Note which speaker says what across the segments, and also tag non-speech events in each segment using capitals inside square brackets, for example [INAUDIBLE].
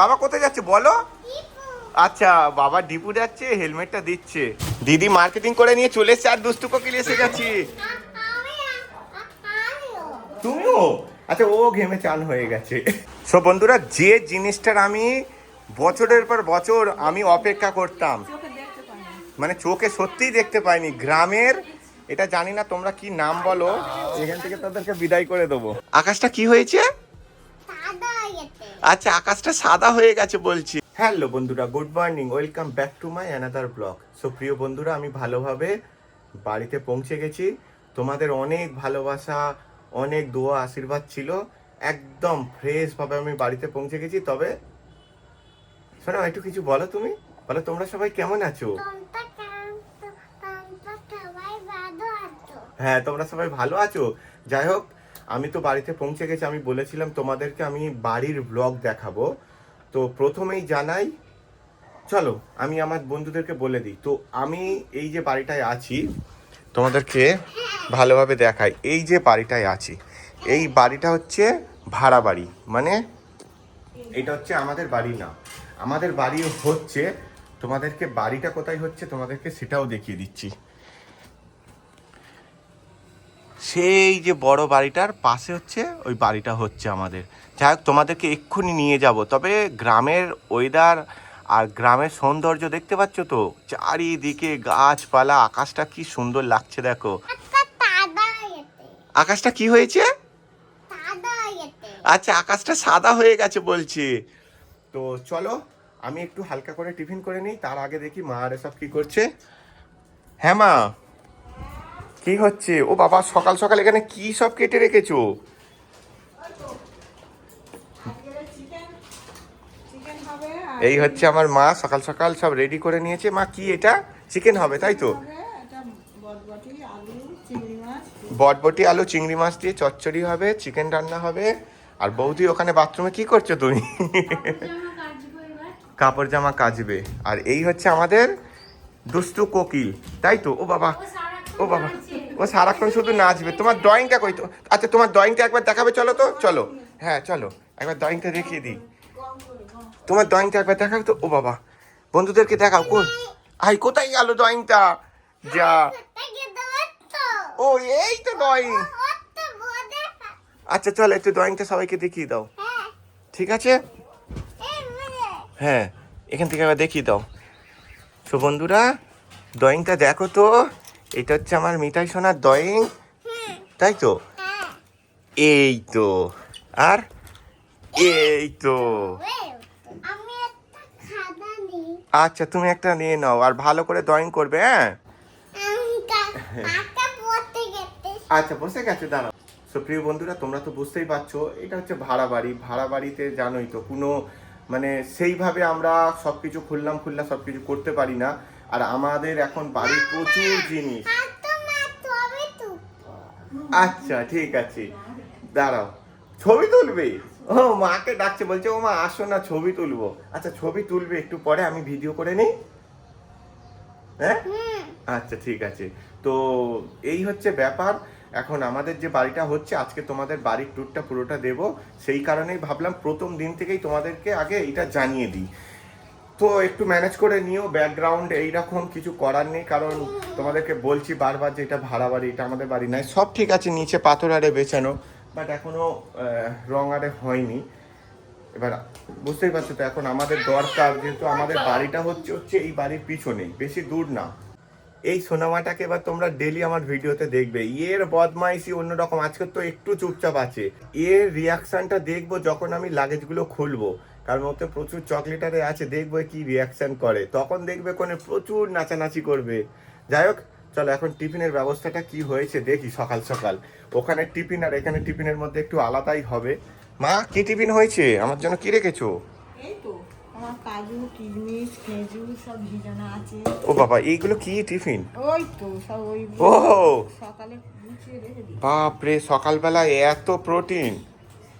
Speaker 1: বাবা কোথায় যাচ্ছে বলো? আচ্ছা বাবা ডিপু যাচ্ছে হেলমেটটা দিচ্ছে। দিদি মার্কেটিং করে নিয়ে চলে এসছে আর দুষ্টু কোকিল এসে গেছি। তুমিও? আচ্ছা ও ঘেমে চান হয়ে গেছে। সো বন্ধুরা যে জিনিসটার আমি বছরের পর বছর আমি অপেক্ষা করতাম মানে চোখে সত্যিই দেখতে পাইনি গ্রামের এটা জানি না তোমরা কি নাম বলো এখান থেকে তাদেরকে বিদায় করে দেবো। আকাশটা কি হয়েছে? আচ্ছা আকাশটা সাদা হয়ে গেছে বলছি। হ্যালো বন্ধুরা good morning welcome back to my another blog. So প্রিয় বন্ধুরা আমি ভালোভাবে বাড়িতে পৌঁছে গেছি। তোমাদের অনেক ভালোবাসা অনেক দোয়া আশীর্বাদ ছিল। একদম ফ্রেশ ভাবে আমি বাড়িতে পৌঁছে গেছি। তবে শোনো একটু কিছু বলো তুমি। বলো তোমরা সবাই কেমন আছো। হ্যাঁ তোমরা সবাই ভালো আছো? যাই হোক আমি তো বাড়িতে পৌঁছে গেছি, আমি বলেছিলাম তোমাদেরকে আমি বাড়ির ব্লগ দেখাবো। তো প্রথমেই জানাই, চলো আমি আমার বন্ধুদেরকে বলে দিই। তো আমি এই যে বাড়িটায় আছি, তোমাদেরকে ভালোভাবে দেখাই। এই যে বাড়িটায় আছি, এই বাড়িটা হচ্ছে ভাড়া বাড়ি মানে এটা হচ্ছে আমাদের বাড়ি না। আমাদের বাড়ি হচ্ছে, তোমাদেরকে বাড়িটা কোথায় হচ্ছে, তোমাদেরকে সেটাও দেখিয়ে দিচ্ছি। সেই যে বড় বাড়িটার পাশে হচ্ছে ওই বাড়িটা হচ্ছে আমাদের। যাই হোক তোমাদেরকে এক্ষুনি নিয়ে যাব। তবে গ্রামের ওয়েদার আর গ্রামের সৌন্দর্য দেখতে পাচ্ছ তো? চারিদিকে গাছপালা আকাশটা কি সুন্দর লাগছে দেখো। আকাশটা কি হয়েছে। আচ্ছা আকাশটা সাদা হয়ে গেছে বলছি। তো চলো আমি একটু হালকা করে টিফিন করে নিই তার আগে দেখি মা আর সব কি করছে। হ্যাঁ মা? কি হচ্ছে? ও বাবা, সকাল সকাল এখানে কি সব কেটে রেখেছো? এই হচ্ছে আমার মা, সকাল সকাল সব রেডি করে নিয়েছে। মা, কি এটা? চিকেন হবে, তাই তো? বটবটি, আলু, চিংড়ি মাছ দিয়ে চচ্চড়ি হবে চিকেন রান্না হবে। আর বৌদি ওখানে বাথরুমে কি করছ তুমি? কাপড় জামা কাচবে। আর এই হচ্ছে আমাদের দুষ্টু কোকিল, তাই তো? ও বাবা ও বাবা। ও সারাক্ষণ শুধু নাচবে। তোমার ড্রয়িংটা কই? তো আচ্ছা তোমার ড্রয়িংটা একবার দেখাবে? চলো তো, চলো। হ্যাঁ চলো। একবার ড্রয়িংটা দেখিয়ে দিই। তোমার ড্রয়িংটা একবার দেখাবে তো। ও বাবা, বন্ধুদেরকে দেখাও কোন আই, কোথায় গেল ড্রয়িংটা যা। ও, এই তো ড্রয়িং আচ্ছা চলো, একটু ড্রয়িংটা সবাইকে দেখিয়ে দাও। ঠিক আছে? হ্যাঁ এখান থেকে আবার দেখিয়ে দাও। তো বন্ধুরা ড্রয়িংটা দেখো তো। এটা হচ্ছে আমার মিঠাই সোনার ড্রয়িং তাই তো? এই তো। আর এই তো। আচ্ছা তুমি একটা নিয়ে নাও আর ভালো করে ড্রয়িং করবে হ্যাঁ? আচ্ছা বসে গেছে, দাঁড়াও। সো প্রিয় বন্ধুরা, তোমরা তো বুঝতেই পারছ, এটা হচ্ছে ভাড়া বাড়ি। ভাড়া বাড়িতে জানোই তো, কোনো মানে সেইভাবে আমরা সব কিছু খুললাম খুললাম সব কিছু করতে পারি না। আর আমাদের এখন বাড়ির প্রচুর জিনিস। আচ্ছা ঠিক আছে। দাঁড়াও। ছবি তুলবে? ও মাকে ডাকছে বলছে ও মা আসো না ছবি তুলবো। আচ্ছা ছবি তুলবে একটু পরে আমি ভিডিও করে নিই? হ্যাঁ? আচ্ছা ঠিক আছে। তো এই হচ্ছে ব্যাপার। এখন আমাদের যে বাড়িটা হচ্ছে আজকে তোমাদের বাড়ির ট্যুরটা পুরোটা দেব। সেই কারণেই ভাবলাম প্রথম দিন থেকেই তোমাদেরকে আগে এটা জানিয়ে দিই। তো একটু ম্যানেজ করে নিও ব্যাকগ্রাউন্ড এইরকম কিছু করার নেই কারণ তোমাদেরকে বলছি বারবার যে এটা ভাড়া বাড়ি এটা আমাদের বাড়ি নয় সব ঠিক আছে নিচে পাথর আরে বেছানো বাট এখনও আহ, রং আরে হয়নি। এবার বুঝতেই পারছ তো এখন আমাদের দরকার যেহেতু আমাদের বাড়িটা হচ্ছে হচ্ছে এই বাড়ির পিছনেই বেশি দূর না। এই সোনামাটাকে এবার তোমরা ডেলি আমার ভিডিওতে দেখবে। এর বদমাইশি অন্যরকম আজকে তো একটু চুপচাপ আছে। এর রিয়াকশনটা দেখব যখন আমি লাগেজগুলো খুলবো। কারণ ওতে প্রচুর চকলেটারে আছে দেখব কি রিয়াকশন করে। তখন দেখবে কোনে প্রচুর নাচানাচি করবে। যাই হোক চলো এখন টিফিনের ব্যবস্থাটা কি হয়েছে দেখি সকাল সকাল। ওখানে টিফিন আর এখানে টিফিনের মধ্যে একটু আলাদাই হবে। মা কি টিফিন হয়েছে? আমার জন্য কি রেখেছো?
Speaker 2: এই তো আমার কাজু কিশমিশ খেজুর সব ভিজানো আছে।
Speaker 1: ও বাবা এইগুলো কি টিফিন?
Speaker 2: ওই তো সব ওই
Speaker 1: ও
Speaker 2: সকালে গুছিয়ে রেখে দিই
Speaker 1: বাপরে সকালবেলা এত প্রোটিন।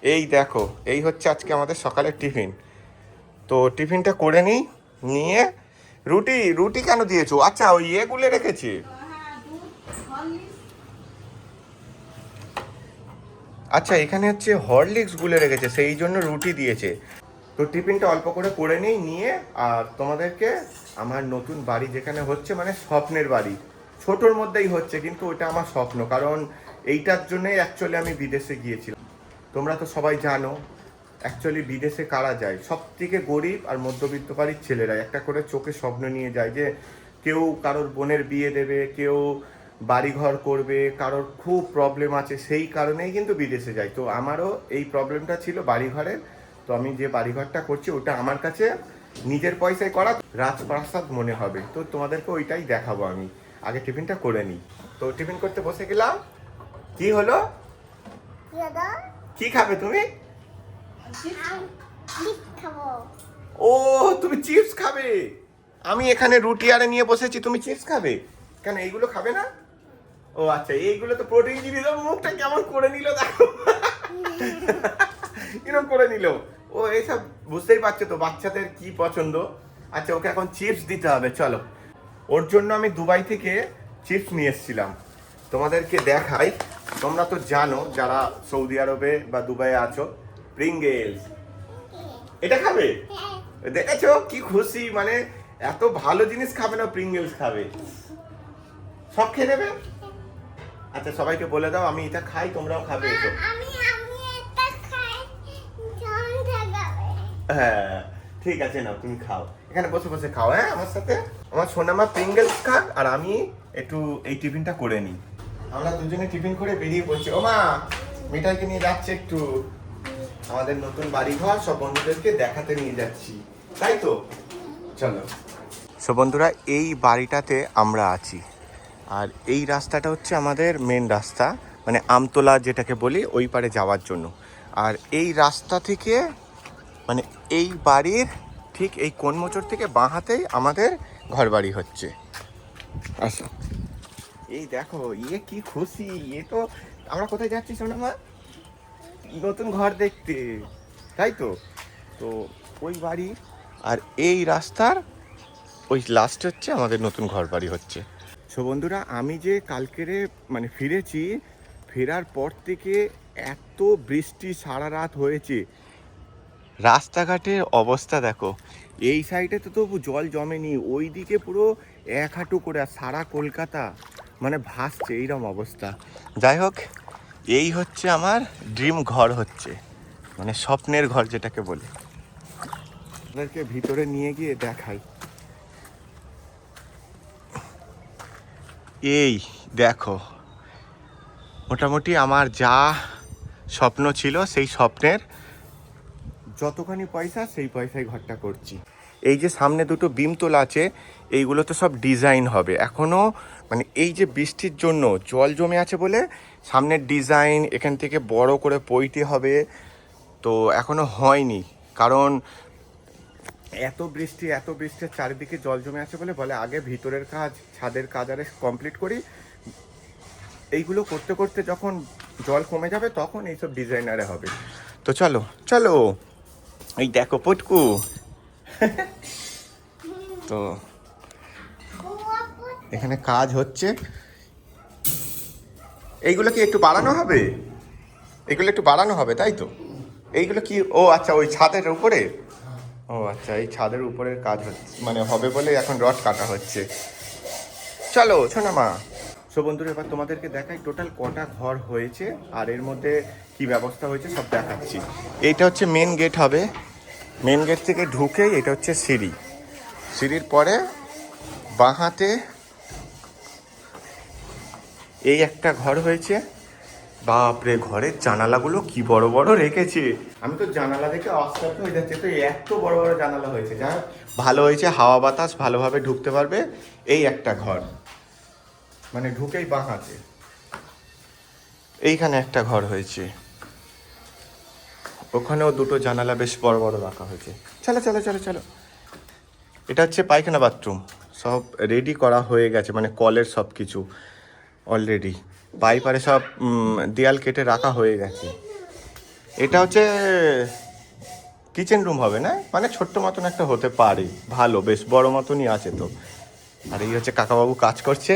Speaker 1: এই দেখো, এই হচ্ছে আজকে আমাদের সকালের টিফিন। তো টিফিনটা করে নিই, নিয়ে রুটি রুটি কেন দিয়েছ? আচ্ছা ওই ইয়ে গুলে রেখেছি। আচ্ছা এখানে হচ্ছে হরলিক্স গুলে রেখেছে, সেই জন্য রুটি দিয়েছে। তো টিফিনটা অল্প করে করে নিই, নিয়ে আর তোমাদেরকে আমার নতুন বাড়ি যেখানে হচ্ছে মানে স্বপ্নের বাড়ি। ছোটোর মধ্যেই হচ্ছে, কিন্তু ওটা আমার স্বপ্ন, কারণ এইটার জন্যই অ্যাকচুয়ালি আমি বিদেশে গিয়েছিলাম। তোমরা তো সবাই জানো অ্যাকচুয়ালি বিদেশে কারা যায়? সব থেকে গরিব আর মধ্যবিত্ত বাড়ির ছেলেরা একটা করে চোখে স্বপ্ন নিয়ে যায় যে, কেউ কারোর বোনের বিয়ে দেবে, কেউ বাড়িঘর করবে, কারোর খুব প্রবলেম আছে, সেই কারণেই কিন্তু বিদেশে যায়। তো আমারও এই প্রবলেমটা ছিল বাড়িঘরের তো আমি যে বাড়িঘরটা করছি, ওটা আমার কাছে নিজের পয়সায় করা রাজপ্রাসাদ মনে হবে। তো তোমাদেরকে ওইটাই দেখাবো আমি। আগে টিফিনটা করে নিই। তো টিফিন করতে বসে গেলাম। কি হলো?
Speaker 3: দাদা?
Speaker 1: কি খাবে তুমি? ও, তুমি চিপস খাবে। আমি এখানে রুটি আরে নিয়ে বসেছি, তুমি চিপস খাবে? কেন, এইগুলো খাবে না? ও আচ্ছা এইগুলো তো প্রোটিন জিনিস মুখটা কেমন করে নিল দেখো। করে নিল? ও এইসব বুঝতেই পারছ তো, বাচ্চাদের কি পছন্দ? আচ্ছা ওকে এখন চিপস দিতে হবে, চলো। ওর জন্য আমি দুবাই থেকে চিপস নিয়ে এসেছিলাম। তোমাদেরকে দেখাই। তোমরা তো জানো যারা সৌদি আরবে বা দুবাইয়ে আছো প্রিঙ্গেলস এটা খাবে?
Speaker 3: হ্যাঁ।
Speaker 1: দেখেছ? কি খুশি মানে এত ভালো জিনিস খাবে না প্রিঙ্গেলস খাবে। সব খেয়ে নেবে? আচ্ছা সবাইকে বলে দাও আমি এটা খাই তোমরাও খাবে এসো। হ্যাঁ। ঠিক আছে নাও তুমি খাও। এখানে বসে বসে খাও হ্যাঁ আমার সাথে। আমার সোনামা প্রিঙ্গেলস খাক আর আমি একটু এই টিফিনটা করে নিই। আমরা দুজনে টিফিন করে বেরিয়ে পড়ছি। ও মা মিঠাইকে নিয়ে যাচ্ছে একটু। আমাদের নতুন বাড়ি ঘর সব বন্ধুদেরকে দেখাতে নিয়ে যাচ্ছি। তাই তো? চলো। সো বন্ধুরা, এই বাড়িটাতে আমরা আছি। আর এই রাস্তাটা হচ্ছে আমাদের মেন রাস্তা মানে আমতলা যেটাকে বলি, ওই পারে যাওয়ার জন্য। আর এই রাস্তা থেকে মানে এই বাড়ির ঠিক এই কোন মোচর থেকে বাঁ হাতেই আমাদের ঘর বাড়ি হচ্ছে। আসো। এই দেখো ইয়ে কি খুশি ইয়ে তো আমরা কোথায় যাচ্ছি সোনামা? নতুন ঘর দেখতে, তাই তো? তো ওই বাড়ি আর এই রাস্তার, ওই লাস্ট হচ্ছে আমাদের নতুন ঘর বাড়ি হচ্ছে। সো বন্ধুরা, আমি যে কালকেরে মানে ফিরেছি, ফেরার পর থেকে এত বৃষ্টি সারা রাত হয়েছে। রাস্তাঘাটের অবস্থা দেখো, এই সাইডে তো তবু জল জমেনি ওই দিকে পুরো এক হাঁটু করে আর সারা কলকাতা। মানে ভাসছে এইরকম অবস্থা। যাই হোক এই হচ্ছে আমার ড্রিম ঘর হচ্ছে মানে স্বপ্নের ঘর যেটাকে বলে। আপনাদেরকে ভিতরে নিয়ে গিয়ে দেখাই। এই দেখো, মোটামুটি আমার যা স্বপ্ন ছিল, সেই স্বপ্নের যতখানি পয়সা, সেই পয়সায় ঘরটা করছি। এই যে সামনে দুটো বিম তোলা আছে এইগুলো তো সব ডিজাইন হবে। এখনও মানে এই যে বৃষ্টির জন্য জল জমে আছে বলে সামনের ডিজাইন এখান থেকে বড় করে পইতে হবে, তো এখনও হয়নি। কারণ এত বৃষ্টি, এত বৃষ্টির চারিদিকে জল জমে আছে বলে বলে আগে ভিতরের কাজ, ছাদের কাজ আরে কমপ্লিট করি। এইগুলো করতে করতে যখন জল কমে যাবে তখন এইসব ডিজাইনারে হবে। তো চলো চলো। এই দেখো, পটকু। [LAUGHS] তো এখানে কাজ হচ্ছে। এইগুলো কি একটু বাড়ানো হবে? এগুলো একটু বাড়ানো হবে, তাই তো? এইগুলো কি? ও আচ্ছা ওই ছাদের উপরে? ও আচ্ছা এই ছাদের উপরের কাজ হচ্ছে মানে হবে বলে এখন রড কাটা হচ্ছে। চলো, শোনা মা। সো বন্ধুরা, এবার তোমাদেরকে দেখাই টোটাল কটা ঘর হয়েছে, আর এর মধ্যে কি ব্যবস্থা হয়েছে, সব দেখাচ্ছি। এইটা হচ্ছে মেন গেট হবে। মেন গেট থেকে ঢুকেই এটা হচ্ছে সিঁড়ি। সিঁড়ির পরে বাঁ হাতে এই একটা ঘর হয়েছে। বাপরে, ঘরের জানালাগুলো কি বড় বড় রেখেছে। আমি তো জানালা দেখে অস্কার হয়ে যাচ্ছে, তো এত বড় বড় জানালা হয়েছে। যা ভালো হয়েছে, হাওয়া বাতাস ভালোভাবে ঢুকতে পারবে এই একটা ঘর। মানে ঢুকেই বাঁ হাতে। এইখানে একটা ঘর হয়েছে। ওখানেও দুটো জানালা বেশ বড় বড় রাখা হয়েছে। চলো চলো চলো চলো। এটা হচ্ছে পায়খানা বাথরুম। সব রেডি করা হয়ে গেছে মানে কলের সব কিছু অলরেডি পাইপারে সব দেয়াল কেটে রাখা হয়ে গেছে। এটা হচ্ছে কিচেন রুম হবে না? মানে ছোট্ট মতন একটা হতে পারে। ভালো, বেশ বড় মতনই আছে তো। আর এই হচ্ছে কাকাবাবু কাজ করছে।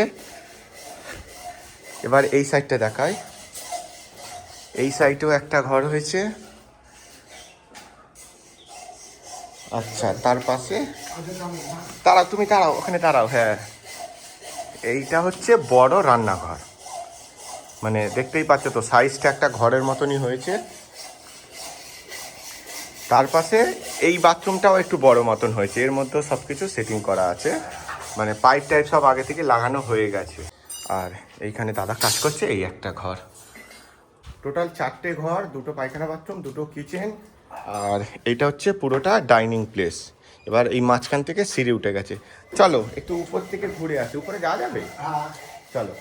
Speaker 1: এবার এই সাইডটা দেখায় এই সাইডেও একটা ঘর হয়েছে। আচ্ছা তার পাশে তারা তুমি দাঁড়াও, ওখানে দাঁড়াও হ্যাঁ। এইটা হচ্ছে বড় রান্নাঘর। মানে দেখতেই পাচ্ছ তো সাইজটা একটা ঘরের মতনই হয়েছে। তার পাশে এই বাথরুমটাও একটু বড় মতন হয়েছে, এর মধ্যেও সব কিছু সেটিং করা আছে। মানে পাইপ টাইপ সব আগে থেকে লাগানো হয়ে গেছে। আর এইখানে দাদা কাজ করছে, এই একটা ঘর। টোটাল চারটে ঘর, দুটো পায়খানা বাথরুম দুটো কিচেন আর এইটা হচ্ছে পুরোটা ডাইনিং প্লেস। এবার এই মাঝখান থেকে সিঁড়ি উঠে গেছে। চলো একটু উপর থেকে ঘুরে আসি। উপরে যাওয়া যাবে? চলো।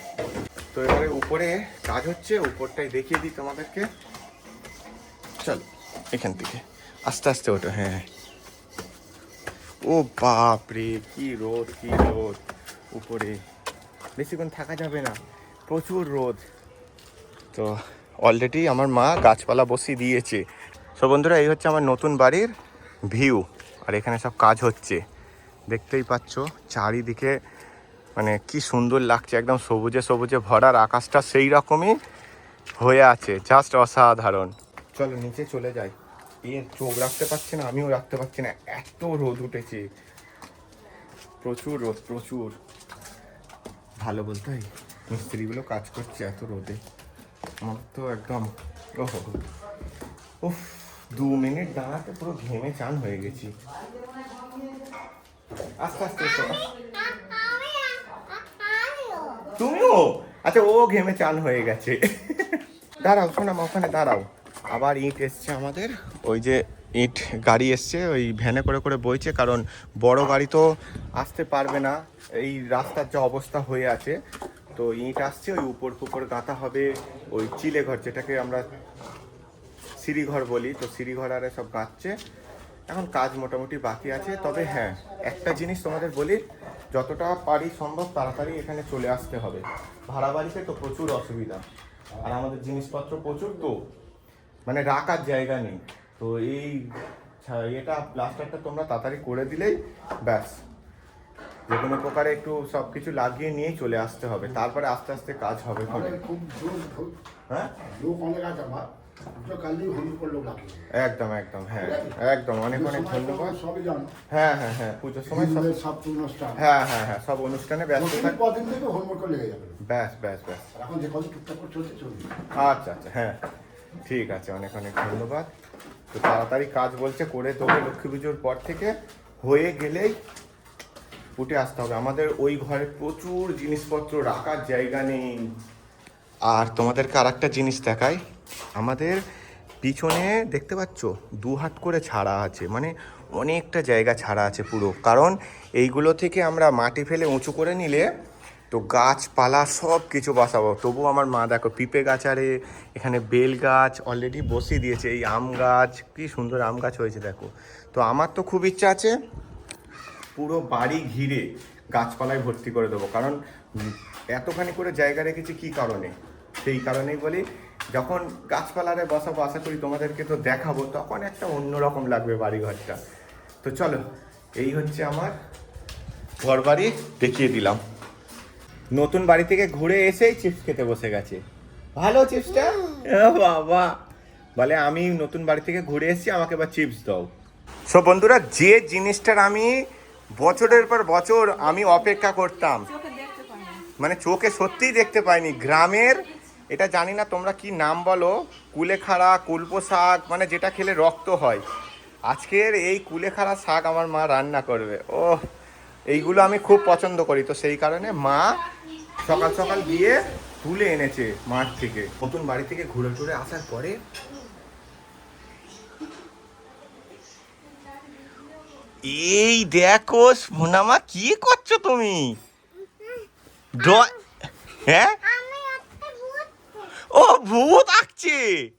Speaker 1: তো এবারে উপরে কাজ হচ্ছে উপরটাই দেখিয়ে দিই তোমাদেরকে। চলো এখান থেকে। আস্তে আস্তে ওঠো হ্যাঁ। ও বাপ রে কি রোদ কি রোদ। উপরে। বেশিক্ষণ থাকা যাবে না প্রচুর রোদ। তো অলরেডি আমার মা গাছপালা বসিয়ে দিয়েছে। সো বন্ধুরা, এই হচ্ছে আমার নতুন বাড়ির ভিউ আর এখানে সব কাজ হচ্ছে। দেখতেই পাচ্ছ চারিদিকে মানে কি সুন্দর লাগছে, একদম সবুজে সবুজে ভরার আকাশটা সেই রকমই হয়ে আছে জাস্ট অসাধারণ। চলো, নিচে চলে যাই। এর চোখ রাখতে পারছে না, আমিও রাখতে পারছি না, এত রোদ উঠেছে। প্রচুর রোদ, প্রচুর। ভালো বলতে মিস্ত্রিগুলো কাজ করছে এত রোদে। আমার তো একদম, ওহো, উফ। দু মিনিট দাঁড়াতে পুরো ঘেমে চান হয়ে গেছি। আস্তে আস্তে তুমিও? আচ্ছা ও ঘেমে চান হয়ে গেছে। দাঁড়াও শোনাম ওখানে দাঁড়াও। আবার ইট এসছে আমাদের। ওই যে ইট গাড়ি এসছে, ওই ভ্যানে করে করে বইছে, কারণ বড় গাড়ি তো আসতে পারবে না। এই রাস্তার যা অবস্থা হয়ে আছে। তো ইট আসছে, ওই উপর পুকুর গাঁথা হবে, ওই চিলে ঘর যেটাকে আমরা সিঁড়িঘর বলি তো সিঁড়িঘর আরে সব গাচ্ছে। এখন কাজ মোটামুটি বাকি আছে তবে হ্যাঁ একটা জিনিস তোমাদের বলি যতটা পারি সম্ভব তাড়াতাড়ি এখানে চলে আসতে হবে। ভাড়া বাড়িতে তো প্রচুর অসুবিধা আর আমাদের জিনিসপত্র প্রচুর তো মানে রাখার জায়গা নেই। তো এই এটা প্লাস্টারটা তোমরা তাড়াতাড়ি করে দিলেই ব্যাস। যে কোনো প্রকারে একটু সব কিছু লাগিয়ে নিয়েই চলে আসতে হবে তারপরে আস্তে আস্তে কাজ হবে। হবে
Speaker 4: খুব
Speaker 1: হ্যাঁ?
Speaker 4: অনেক আছে আমার
Speaker 1: একদম একদম হ্যাঁ একদম অনেক অনেক ধন্যবাদ। হ্যাঁ হ্যাঁ হ্যাঁ পুজোর সময় সব
Speaker 4: সব অনুষ্ঠান
Speaker 1: হ্যাঁ হ্যাঁ হ্যাঁ সব অনুষ্ঠানে ব্যস্ত থাক
Speaker 4: কদিন থেকে করে লেগে যাবে।
Speaker 1: ব্যাস ব্যাস ব্যাস।
Speaker 4: এখন যে কদিন টুকটাক করে চলছে চলবে।
Speaker 1: আচ্ছা আচ্ছা হ্যাঁ ঠিক আছে অনেক অনেক ধন্যবাদ। তো তাড়াতাড়ি কাজ বলছে করে দেবো লক্ষ্মী পুজোর পর থেকে হয়ে গেলেই উঠে আসতে হবে। আমাদের ওই ঘরে প্রচুর জিনিসপত্র রাখার জায়গা নেই। আর তোমাদেরকে আর একটা জিনিস দেখাই। আমাদের পিছনে দেখতে পাচ্ছ দু হাত করে ছাড়া আছে মানে অনেকটা জায়গা ছাড়া আছে পুরো। কারণ এইগুলো থেকে আমরা মাটি ফেলে উঁচু করে নিলে তো গাছপালা সব কিছু বসাবো। তবু আমার মা দেখো, পিঁপে গাছ আরে, এখানে বেল গাছ অলরেডি বসিয়ে দিয়েছে, এই আম গাছ, কি সুন্দর আম গাছ হয়েছে দেখো। তো আমার তো খুব ইচ্ছা আছে পুরো বাড়ি ঘিরে গাছপালায় ভর্তি করে দেবো। কারণ এতখানি করে জায়গা রেখেছি কি কারণে? সেই কারণেই বলি, যখন গাছপালারে বসাবো, আশা করি তোমাদেরকে তো দেখাবো, তখন একটা অন্যরকম লাগবে বাড়ি ঘরটা তো চলো, এই হচ্ছে আমার ঘর বাড়ি দেখিয়ে দিলাম। নতুন বাড়ি থেকে ঘুরে এসেই চিপস খেতে বসে গেছে। ভালো চিপসটা? বাবা। বলে, আমি নতুন বাড়ি থেকে ঘুরে এসেছি, আমাকে এবার চিপস দাও। সো বন্ধুরা, যে জিনিসটার আমি বছরের পর বছর আমি অপেক্ষা করতাম। মানে চোখে সত্যিই দেখতে পাইনি। গ্রামের এটা জানি না তোমরা কি নাম বলো কুলেখাড়া কুলপো শাক মানে যেটা খেলে রক্ত হয়। আজকের এই কুলেখাড়া শাক আমার মা রান্না করবে। ও এইগুলো আমি খুব পছন্দ করি। তো সেই কারণে মা সকাল সকাল গিয়ে তুলে এনেছে মাঠ থেকে। নতুন বাড়ি থেকে ঘুরে টুরে আসার পরে এই দেখো সোনামা কি করছ তুমি? ড- হ্যাঁ?
Speaker 3: আমি একটা ভূত।
Speaker 1: ও ভূত আঁকছে।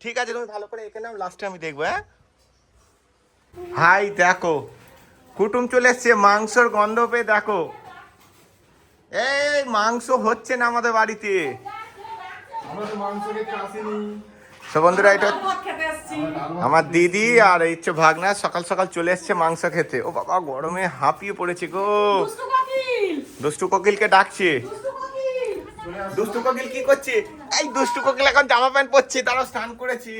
Speaker 1: ঠিক আছে তুমি ভালো করে এখানে লাস্টে আমি দেখব হ্যাঁ? হাই দেখো। কুটুম চলে এসছে মাংসর গন্ধ পেয়ে দেখো। এই মাংস হচ্ছে না আমাদের বাড়িতে। তো বন্ধুরা এটা আমার দিদি আর এই হচ্ছে ভাগনা সকাল সকাল চলে এসছে মাংস খেতে। ও বাবা গরমে হাঁপিয়ে পড়েছে গো। দুষ্টু কোকিলকে ডাকছে। দুষ্টু কোকিল! কি করছে? এই দুষ্টু কোকিল এখন জামা প্যান্ট পরছে তারা স্নান করেছি।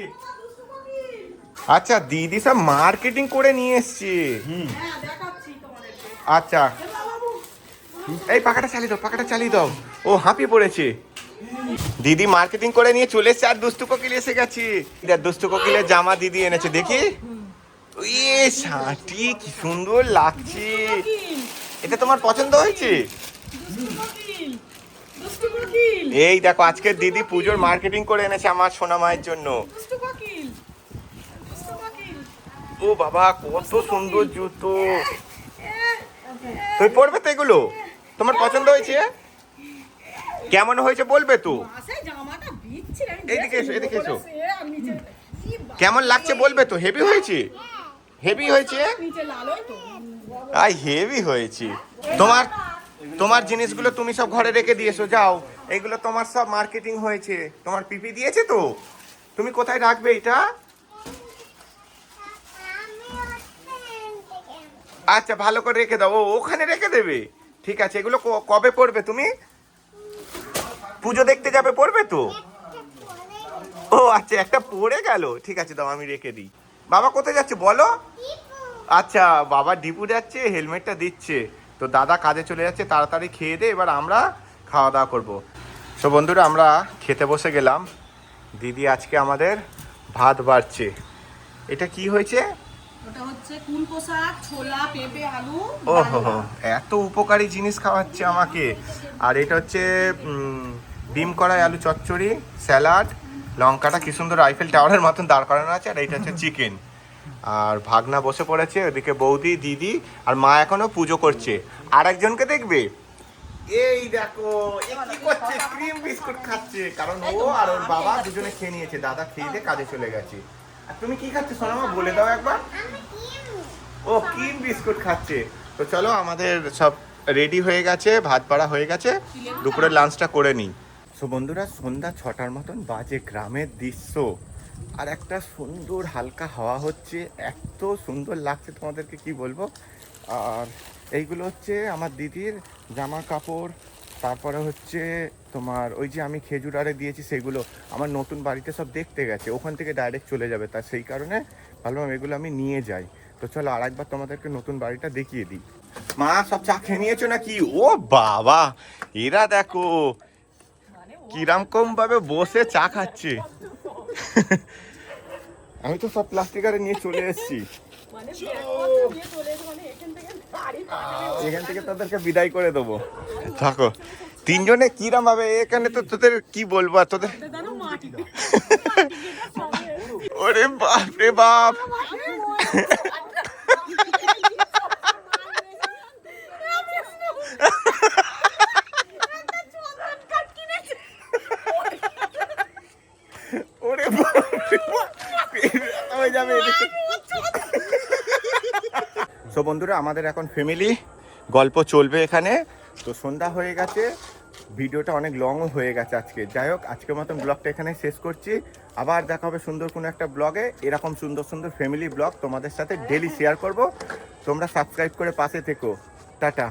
Speaker 1: আচ্ছা দিদি সব মার্কেটিং করে নিয়ে এসছি।
Speaker 2: হ্যাঁ
Speaker 1: আচ্ছা। এই পাখাটা চালিয়ে দাও পাখাটা চালিয়ে দাও। ও হাঁপিয়ে পড়েছে। দিদি মার্কেটিং করে নিয়ে চলে এসছে আর দুষ্টু কোকিল এসে গেছি। দুষ্টু কোকিলের জামা দিদি এনেছে, দেখি। ইয়ে শাঁটি, কি সুন্দর লাগছে। এটা তোমার পছন্দ হয়েছে? এই দেখো, আজকে দিদি পুজোর মার্কেটিং করে এনেছে আমার সোনা মায়ের জন্য। ও বাবা, কত সুন্দর জুতো। তুমি পড়বে তো এগুলো? তোমার পছন্দ হয়েছে? কেমন হয়েছে বলবে তো? এদিকে এসো, এদিকে এসো। কেমন লাগছে বলবে তো? হেভি হয়েছে? হেভি হয়েছে? আই হেভি হয়েছে। তোমার তোমার জিনিসগুলো তুমি সব ঘরে রেখে দিয়েছ যাও। এগুলো তোমার সব মার্কেটিং হয়েছে। তোমার পিপি দিয়েছে তো? তুমি কোথায় রাখবে এটা? আচ্ছা ভালো করে রেখে দাও। ও ওখানে রেখে দেবে। ঠিক আছে এগুলো কবে পড়বে তুমি? পুজো দেখতে যাবে পড়বে তো? ও আচ্ছা একটা পড়ে গেল। ঠিক আছে দাও আমি রেখে দিই। বাবা কোথায় যাচ্ছে বলো? আচ্ছা বাবা ডিপু যাচ্ছে হেলমেটটা দিচ্ছে। তো দাদা কাজে চলে যাচ্ছে তাড়াতাড়ি খেয়ে দে এবার আমরা খাওয়া দাওয়া করব। তো বন্ধুরা আমরা খেতে বসে গেলাম। দিদি আজকে আমাদের ভাত বাড়ছে। এটা কি হয়েছে?
Speaker 2: ওটা হচ্ছে কুল পোশাক ছোলা পেঁপে আলু
Speaker 1: ও হো হো, এত উপকারী জিনিস খাওয়াচ্ছে আমাকে। আর এটা হচ্ছে ডিম কড়াই আলু চচ্চড়ি স্যালাড লঙ্কাটা কি সুন্দর আইফেল টাওয়ারের মতন দাঁড় করানো আছে আর এটা হচ্ছে চিকেন। আর ভাগনা বসে পড়েছে ওদিকে বৌদি দিদি আর মা এখনও পুজো করছে। আর একজনকে দেখবে? এই দেখো কি করছে? ক্রিম বিস্কুট খাচ্ছে। কারণ ও আর ওর বাবা দুজনে খেয়ে নিয়েছে দাদা খেয়ে দিয়ে কাজে চলে গেছে। আর তুমি কি খাচ্ছ সোনামা? বলে দাও একবার। ও ক্রিম বিস্কুট খাচ্ছে। তো চলো আমাদের সব রেডি হয়ে গেছে ভাত পাড়া হয়ে গেছে। দুপুরের লাঞ্চটা করে নিই। সো বন্ধুরা, সন্ধ্যা ছটার মতন বাজে গ্রামের দৃশ্য। আর একটা সুন্দর হালকা হাওয়া হচ্ছে, এত সুন্দর লাগছে তোমাদেরকে কি বলব? আর এইগুলো হচ্ছে আমার দিদির জামা কাপড়, তারপরে হচ্ছে তোমার ওই যে আমি খেজুর আরে দিয়েছি সেগুলো, আমার নতুন বাড়িতে সব দেখতে গেছে, ওখান থেকে ডাইরেক্ট চলে যাবে, তা সেই কারণে ভাবলাম এগুলো আমি নিয়ে যাই। তো চলো আর একবার তোমাদেরকে নতুন বাড়িটা দেখিয়ে দিই। মা, সব চা খেয়ে নিয়েছো নাকি? ও বাবা, এরা দেখো কীরকম ভাবে বসে চা খাচ্ছে। আমি তো সব প্লাস্টিক আরে নিয়ে চলে এসেছি।
Speaker 2: মানে ব্যাগপত্র নিয়ে চলে এসে মানে এখান থেকে
Speaker 1: তাদেরকে বিদায় করে দেবো। থাকো। তিনজনে কিরম ভাবে এখানে তো তোদের কি বলব আর তোদের? ওরে বাপ। রে বাপ ওরে বাপ রে বাপ। হয়ে যাবে এদিকে। তো বন্ধুরা, আমাদের এখন ফ্যামিলি গল্প চলবে এখানে। তো সন্ধ্যা হয়ে গেছে, ভিডিওটা অনেক লংও হয়ে গেছে আজকে। যাই হোক, আজকের মতন ব্লগটা এখানে শেষ করছি। আবার দেখা হবে সুন্দর কোনো একটা ব্লগে এরকম সুন্দর সুন্দর ফ্যামিলি ব্লগ তোমাদের সাথে ডেলি শেয়ার করব। তোমরা সাবস্ক্রাইব করে পাশে থেকো। টাটা।